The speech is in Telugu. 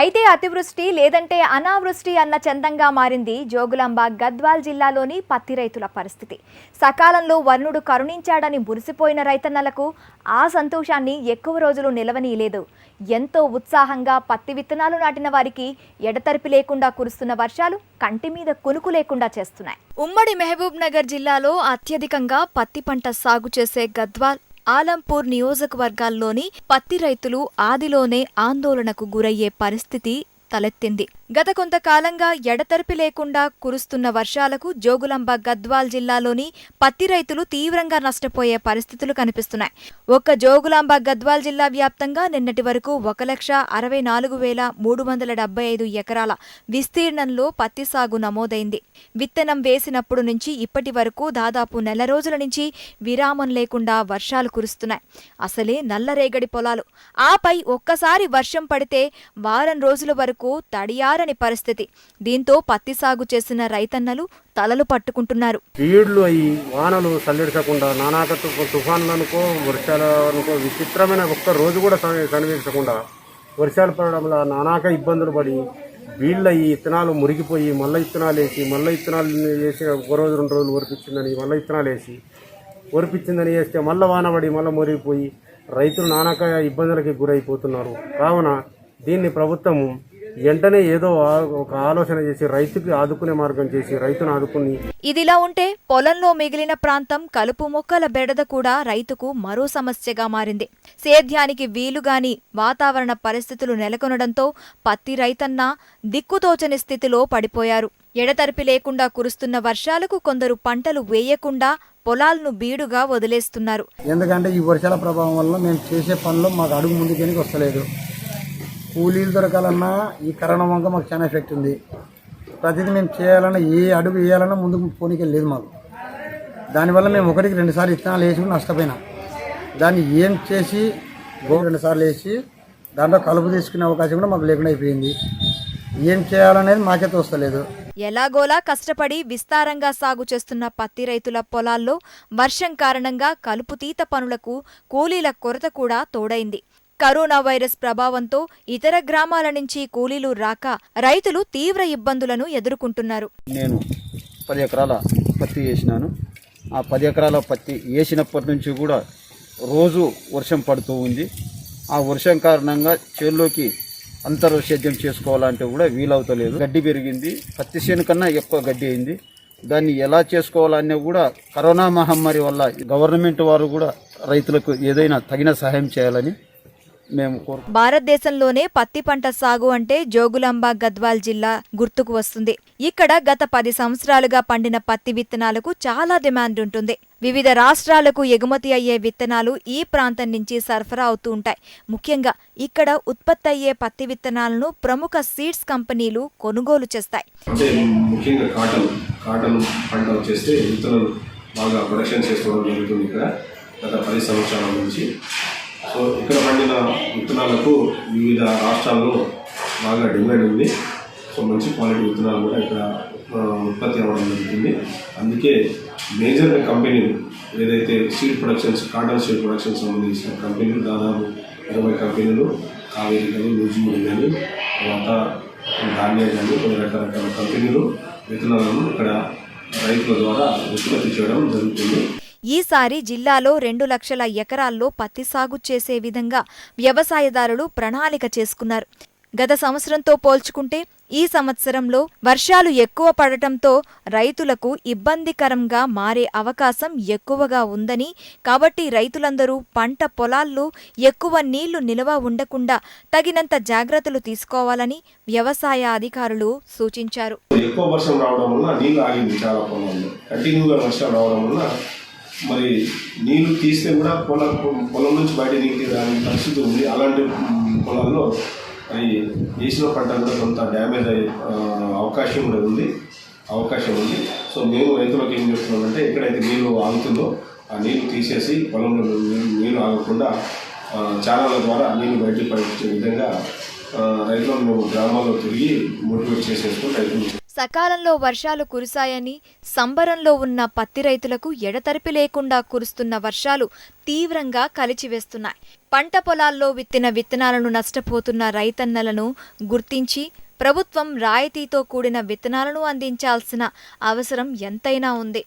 అయితే అతివృష్టి లేదంటే అనావృష్టి అన్న చందంగా మారింది జోగులాంబ గద్వాల్ జిల్లాలోని పత్తి రైతుల పరిస్థితి. సకాలంలో వరుణుడు కరుణించాడని మురిసిపోయిన రైతన్నలకు ఆ సంతోషాన్ని ఎక్కువ రోజులు నిలవనీయలేదు. ఎంతో ఉత్సాహంగా పత్తి విత్తనాలు నాటిన వారికి ఎడతెరిపి లేకుండా కురుస్తున్న వర్షాలు కంటి మీద కునుకు లేకుండా చేస్తున్నాయి. ఉమ్మడి మహబూబ్ నగర్ జిల్లాలో అత్యధికంగా పత్తి పంట సాగు చేసే గద్వాల్ ఆలంపూర్ నియోజకవర్గాల్లోని పత్తి రైతులు ఆదిలోనే ఆందోళనకు గురయ్యే పరిస్థితి తలెత్తింది. గత కొంతకాలంగా ఎడతెరిపి లేకుండా కురుస్తున్న వర్షాలకు జోగులాంబ గద్వాల్ జిల్లాలోని పత్తి రైతులు తీవ్రంగా నష్టపోయే పరిస్థితులు కనిపిస్తున్నాయి. ఒక్క జోగులాంబ గద్వాల్ జిల్లా వ్యాప్తంగా నిన్నటి వరకు ఒక లక్ష అరవై నాలుగు వేల మూడు వందల డెబ్బై ఐదు ఎకరాల విస్తీర్ణంలో పత్తి సాగు నమోదైంది. విత్తనం వేసినప్పుడు నుంచి ఇప్పటి వరకు దాదాపు నెల రోజుల నుంచి విరామం లేకుండా వర్షాలు కురుస్తున్నాయి. అసలే నల్లరేగడి పొలాలు. ఆపై ఒక్కసారి వర్షం పడితే వారం రోజుల వరకు తడియారని పరిస్థితి. దీంతో పత్తి సాగు చేసిన రైతన్నలు తలలు పట్టుకుంటున్నారు. ఈడ్లు అయ్యి వానలు సల్లడిచకుండా నానాక తుఫాన్లు అనుకో వర్షాలు అనుకో విచిత్రమైన ఒక్క రోజు కూడా కనిపించకుండా వర్షాలు పడడం వల్ల నానాక ఇబ్బందులు పడి వీళ్ళు అయ్యి ఇత్తనాలు మురిగిపోయి మళ్ళీ ఇత్తనాలు వేసి మళ్ళీ ఇత్తనాలు వేసి ఒక రోజు రెండు రోజులు ఒరిపించిందని మళ్ళీ ఇత్తనాలు వేసి ఒరిపించిందని వేస్తే మళ్ళీ వాన పడి మళ్ళీ మురిగిపోయి రైతులు నానాక ఇబ్బందులకి గురైపోతున్నారు. కావున దీన్ని ప్రభుత్వము వెంటనే ఏదో ఒక ఆలోచన చేసి రైతుకి ఆదుకునే మార్గం చేసి రైతును ఆదుకుని ఇదిలా ఉంటే పొలంలో మిగిలిన ప్రాంతం కలుపు మొక్కల బెడద కూడా రైతుకు మరో సమస్యగా మారింది. సేద్యానికి వీలుగాని వాతావరణ పరిస్థితులు నెలకొనడంతో పత్తి రైతన్న దిక్కుతోచని స్థితిలో పడిపోయారు. ఎడతెరిపి లేకుండా కురుస్తున్న వర్షాలకు కొందరు పంటలు వేయకుండా పొలాలను బీడుగా వదిలేస్తున్నారు. ఎందుకంటే ఈ వర్షాల ప్రభావం వల్ల మేము చేసే పనులు మాకు అడుగు ముందుకేనికి వస్తలేదు. కూలీలు దొరకాలన్నా ఈ కరోనా వంక మాకు చాలా ఎఫెక్ట్ ఉంది. ప్రతిదీ మేము చేయాలన్నా ఏ అడుగు వేయాలన్నా ముందుకు పోనీకి లేదు మాకు. దానివల్ల మేము ఒకటికి రెండుసార్లు ఇత్తనాలు నష్టపోయినాం. దాన్ని ఏం చేసి గోడు రెండుసార్లు వేసి దాంట్లో కలుపు తీసుకునే అవకాశం కూడా మాకు లేకుండా అయిపోయింది. ఏం చేయాలనేది మాకే తోస్తలేదు. ఎలాగోలా కష్టపడి విస్తారంగా సాగు చేస్తున్న పత్తి రైతుల పొలాల్లో వర్షం కారణంగా కలుపుతీత పనులకు కూలీల కొరత కూడా తోడైంది. కరోనా వైరస్ ప్రభావంతో ఇతర గ్రామాల నుంచి కూలీలు రాక రైతులు తీవ్ర ఇబ్బందులను ఎదుర్కొంటున్నారు. నేను పది ఎకరాల పత్తి వేసినాను. ఆ పది ఎకరాల పత్తి వేసినప్పటి నుంచి కూడా రోజు వర్షం పడుతూ ఉంది. ఆ వర్షం కారణంగా చేల్లోకి అంతర్ సేద్యం చేసుకోవాలంటే కూడా వీలవుతలేదు. గడ్డి పెరిగింది. పత్తి చేను కన్నా ఎక్కువ గడ్డి అయింది. దాన్ని ఎలా చేసుకోవాలనే కూడా కరోనా మహమ్మారి వల్ల గవర్నమెంట్ వారు కూడా రైతులకు ఏదైనా తగిన సహాయం చేయాలని మేము భారతదేశంలోనే పత్తి పంట సాగు అంటే జోగులాంబ గద్వాల్ జిల్లా గుర్తుకు వస్తుంది. ఇక్కడ గత పది సంవత్సరాలుగా పండిన పత్తి విత్తనాలకు చాలా డిమాండ్ ఉంటుంది. వివిధ రాష్ట్రాలకు ఎగుమతి అయ్యే విత్తనాలు ఈ ప్రాంతం నుంచి సరఫరా అవుతూ ఉంటాయి. ముఖ్యంగా ఇక్కడ ఉత్పత్తి అయ్యే పత్తి విత్తనాలను ప్రముఖ సీడ్స్ కంపెనీలు కొనుగోలు చేస్తాయి. అంటే ముఖ్యంగా కాటన్ కాటన్ పంట వచ్చేస్తే విత్తనాలు బాగా ప్రొడక్షన్ చేసుకోవడం జరుగుతుంది ఇక్కడ. గత పది సంవత్సరాల నుంచి సో ఇక్కడ పండిన విత్తనాలకు వివిధ రాష్ట్రాల్లో బాగా డిమాండ్ ఉంది. సో మంచి క్వాలిటీ విత్తనాలు కూడా ఇక్కడ ఉత్పత్తి అవ్వడం జరుగుతుంది. అందుకే మేజర్ కంపెనీలు ఏదైతే seed productions cotton seed production సంబంధించిన కంపెనీలు దాదాపు ఇరవై కంపెనీలు కావేరి కానీ నూజిమూడి కానీ తర్వాత ధాన్య కానీ కొన్ని రకరకాల కంపెనీలు విత్తనాలను ఇక్కడ రైతుల ద్వారా ఉత్పత్తి చేయడం జరుగుతుంది. ఈసారి జిల్లాలో రెండు లక్షల ఎకరాల్లో పత్తి సాగు చేసే విధంగా వ్యవసాయదారులు ప్రణాళిక చేసుకున్నారు. గత సంవత్సరంతో పోల్చుకుంటే ఈ సంవత్సరంలో వర్షాలు ఎక్కువ పడటంతో రైతులకు ఇబ్బందికరంగా మారే అవకాశం ఎక్కువగా ఉందని కాబట్టి రైతులందరూ పంట పొలాల్లో ఎక్కువ నీళ్ళు నిల్వ ఉండకుండా తగినంత జాగ్రత్తలు తీసుకోవాలని వ్యవసాయ అధికారులు సూచించారు. ఎక్కువ వర్షం రావడం వల్ల నీళ్ళు ఆగింది చాలా పొలాల్లో. కంటిన్యూగా వర్షం రావడం వల్ల మరి నీళ్ళు తీస్తే కూడా పొలం పొలం నుంచి బయట నీటి రాని పరిస్థితి ఉంది. అలాంటి పొలాల్లో మరి వేసిన పంట కూడా కొంత డ్యామేజ్ అయ్యే అవకాశం కూడా ఉంది. అవకాశం ఉంది. సో మేము రైతులకు ఏం చెప్తున్నామంటే ఎక్కడైతే నీళ్ళు ఆగుతుందో ఆ నీళ్ళు తీసేసి పొలంలో నీళ్ళు- ఆగకుండా ఆ, ఛానళ్ళ ద్వారా నీళ్ళు బయటకు పంపించే విధంగా రైతులను గ్రామాల్లో తిరిగి మోటివేట్ చేసేసుకుని రైతులు సకాలంలో వర్షాలు కురిశాయని సంబరంలో ఉన్న పత్తి రైతులకు ఎడతెరిపి లేకుండా కురుస్తున్న వర్షాలు తీవ్రంగా కలిచివేస్తున్నాయి. పంట పొలాల్లో విత్తిన విత్తనాలను నష్టపోతున్న రైతన్నలను గుర్తించి ప్రభుత్వం రాయితీతో కూడిన విత్తనాలను అందించాల్సిన అవసరం ఎంతైనా ఉంది.